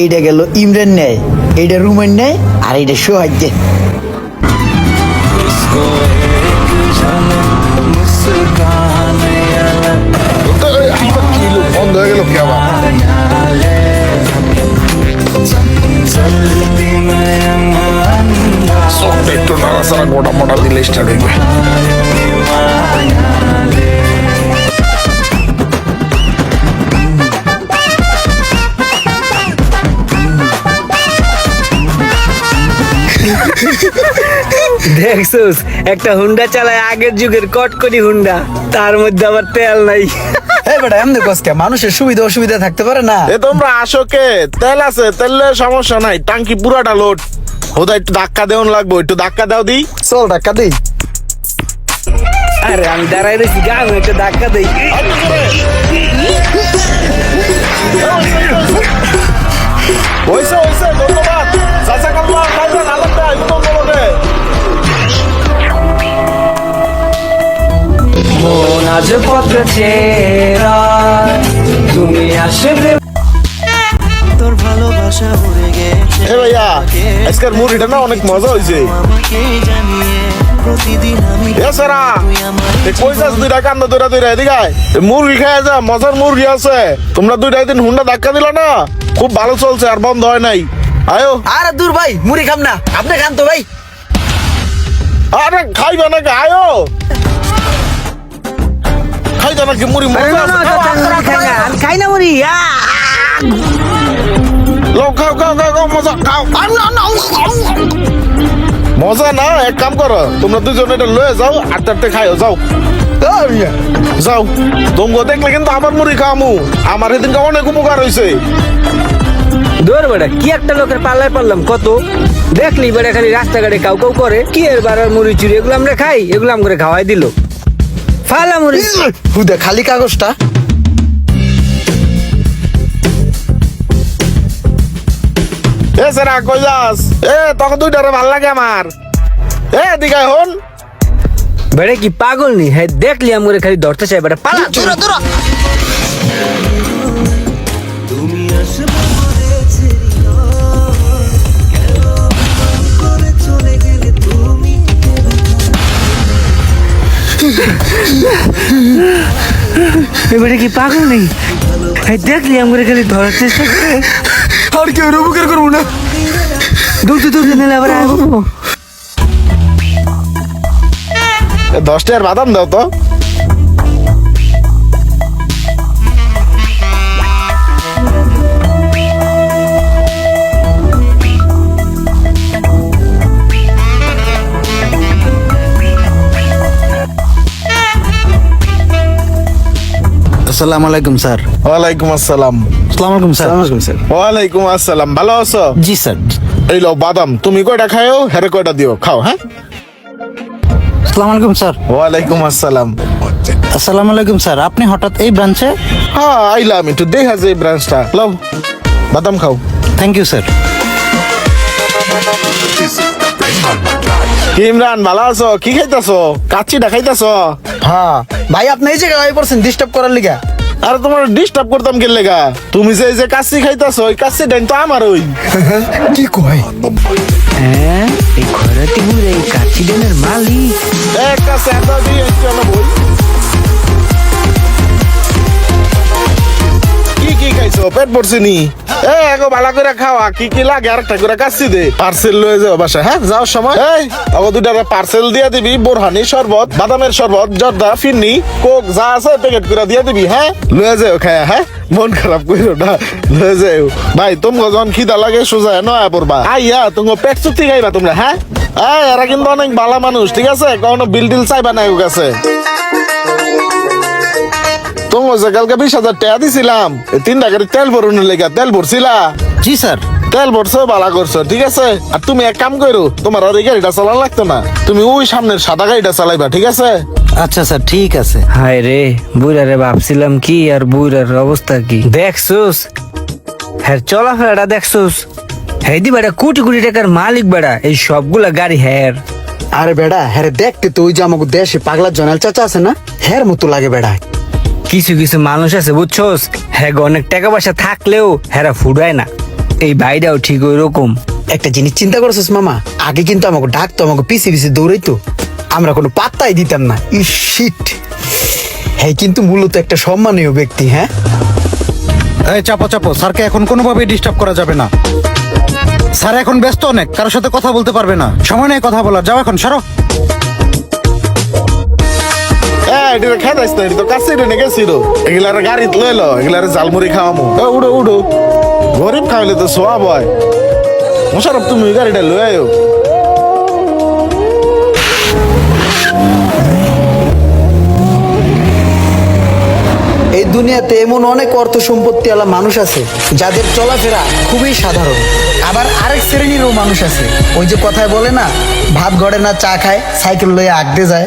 এইটা গেল ইমরান নেয়, এইটা রুমেন নেয়, আর এইটা সোহাগ দেয়। বন্ধ একটু নাড়াচাড়া গোটা মোটা দিলে স্টার্ট হইবে দেখছোস একটা হুন্ডা চালায় আগের যুগের কটকটি হুন্ডা তার মধ্যে আবার তেল নাই। এই বেটা এমনি কসকে মানুষের সুবিধা অসুবিধা থাকতে পারে না? এ তোমরা আসো কে? তেল আছে তেলের সমস্যা নাই টাঙ্কি পুরাটা লোড ওদা একটু ধাক্কা দেওয়ান লাগবো একটু ধাক্কা দাও দি। চল টাকা দিই। আরে আমি দাঁড়াই রয়েছি গা আমি একটা ধাক্কা দেই। হইছে হইছে মন আজ পথ চেরা তুমি আসবে। তোর ভালোবাসা উড়ে গেছে। এ ভাইয়া আজকের মুড়িটা না অনেক মজা হইছে। এ মুরগি খায় যা মজার মুরগি আছে। তোমরা দুইটা দিন হুন্ডা ধাক্কা দিল না? খুব ভালো চলছে আর বন্ধ হয় নাই। আয়ো। আরে দূর ভাই মুড়ি খাম না। আপনি খান তো ভাই। আরে খাইবে নাকি? আয়ো। নাকি মুড়ি? খাও, খাও, খাও, আমি খাই না মরি লও, খাও খাও খাও খাও মজা খাও। মজা না এক কাম করো তোমরা দুজন এটা লয়ে যাও আটটা আটটা খাইও যাও। যাও। তোমরা দেখলে কিন্তু আমার মুড়ি খামু। আমার এদিনকে অনেক উপকার হয়েছে দৌড় বেটা কি একটা লোকের পাল্লায় পারলাম কত? দেখলি বেটা খালি রাস্তাঘাটে কাউ কাউ করে কি এর বারার মুড়ি চুরি এগুলো আমরা খাই এগুলো আমরা খাওয়াই দিল। ফালা মুড়ি হুদা খালি কাগজটা। এ সেরা কই যাস? এ তখন দুইটারে ভালো লাগে আমার। এ দিঘায় হন বেড়ে কি পাগল নি? হ্যাঁ দেখলি আমরা খালি ধরতে চাই বেটা পালা। দৌড়া দৌড়া তুমি আসবে এবারে কি পাগল নেই দেখলি আমরা খালি ধরার চেষ্টা করে। আর কেউ উপকার করব না। দৌড়তে দৌড়তে নিলে আবার আসব দশটার বাদাম দাও তো। আসসালামু আলাইকুম স্যার। ওয়ালাইকুম আসসালাম। আসসালামু আলাইকুম স্যার। আলাইকুম স্যার। ওয়ালাইকুম আসসালাম। ভালো আছো? জি স্যার। এই লো বাদাম তুমি কয়টা খাও হেরে কয়টা দিও? খাও হ্যাঁ? আসসালামু আলাইকুম স্যার। ওয়ালাইকুম আসসালাম। আসসালামু আলাইকুম স্যার। আপনি হঠাৎ এই ব্রাঞ্চে? হ্যাঁ আইলাম একটু দেখা যায় ব্রাঞ্চটা। লও বাদাম খাও। Thank you sir. ইমরান ভালো আছো? কি খাইতাছো? কাচ্চিটা খাইতাছো? হ্যাঁ ভাই আপনি এই জায়গায় পড়ছেন ডিস্টার্ব করার লিগা। আর তোমার ডিস্টার্ব করতাম কে লেগা? তুমি যে এই যে কাচ্চি খাইতাছ ওই কাচ্চি ডাইন তো আমার ওই। কি কয়? হ্যাঁ এই ঘরে তুমি এই কাচ্চি ডেনের মালিক। এক একটা এত দিয়ে একটু আনো বই। পেট ভরছে নি। এ এগো ভালো করে খাওয়া কি কি লাগে করে দে। পার্সেল লয়ে যাও বাসা হ্যাঁ সময়। এই আগো দুইটা পার্সেল দিয়ে দিবি বোরহানি শরবত বাদামের শরবত জর্দা ফিন্নি কোক যা আছে প্যাকেট করে দিয়ে দিবি হ্যাঁ? লয়ে যাও খায়া হ্যাঁ? মন খারাপ কইরো না লয়ে যাও। ভাই যখন খিদা লাগে সোজা নয়া পড়বা। আইয়া তোমরা পেট চুক্তি খাইবা তোমরা হ্যাঁ? এরা কিন্তু অনেক ভালো মানুষ ঠিক আছে? কখনো বিল টিল চাইবা না কাছে। তোমার যে কালকে বিশ হাজার টাকা দিছিলাম এই তিনটা গাড়ি তেল ভরুনের লেগা তেল ভরছিলা? জি স্যার। তেল ভরছো বালা করছ ঠিক আছে? আর তুমি এক কাম করো তোমার আর এই গাড়িটা চালান লাগতো না। তুমি ওই সামনের সাদা গাড়িটা চালাইবা ঠিক আছে? আচ্ছা স্যার ঠিক আছে। হায় রে বুইরারে ভাবছিলাম কি আর বুইরার অবস্থা কি? দেখছোস? হ্যাঁ চলাফেরাটা দেখছোস? হ্যাঁ দি বেটা কোটি কোটি টাকার মালিক বেড়া এই সবগুলা গাড়ি হ্যার আরে বেড়া হ্যাঁ দেখতে তো ওই যে আমাকে দেশে পাগলা জনাল চাচা আছে না? হ্যার মতো লাগে বেড়া কিছু কিছু মানুষ আছে বুঝছোস? হ্যাঁ অনেক টাকা পয়সা থাকলেও হ্যাঁ ফুডায় না। এই ভাইটাও ঠিক ওই রকম একটা জিনিস চিন্তা করছিস মামা আগে কিন্তু আমাকে ডাকতো আমাকে পিছে পিছে দৌড়াইতো। আমরা কোনো পাত্তাই দিতাম না। ইস শিট হ্যাঁ কিন্তু মূলত একটা সম্মানীয় ব্যক্তি হ্যাঁ? এই চাপো চাপো স্যারকে এখন কোনোভাবেই ডিস্টার্ব করা যাবে না। স্যার এখন ব্যস্ত অনেক কারোর সাথে কথা বলতে পারবে না। সময় নেই কথা বলার যাও এখন সরো। এটা খেদাইস না, এটা তো কাছে রেনে গেছিল। এগুলার গাড়িত লইলো এগুলার জালমুড়ি খাওয়ামু। উড়ো উড়ো। গরিব খাওয়াইলে তো সোয়াব হয় মোশারফ, তুমি গাড়িটা লই আয়ো। এই দুনিয়াতে এমন অনেক অর্থ সম্পত্তি আলা মানুষ আছে, যাদের চলাফেরা খুবই সাধারণ। আবার আরেক শ্রেণীরও মানুষ আছে। ওই যে কথায় বলে না, ভাত গড়ে না, চা খায়, সাইকেল লয়ে আগতে যায়।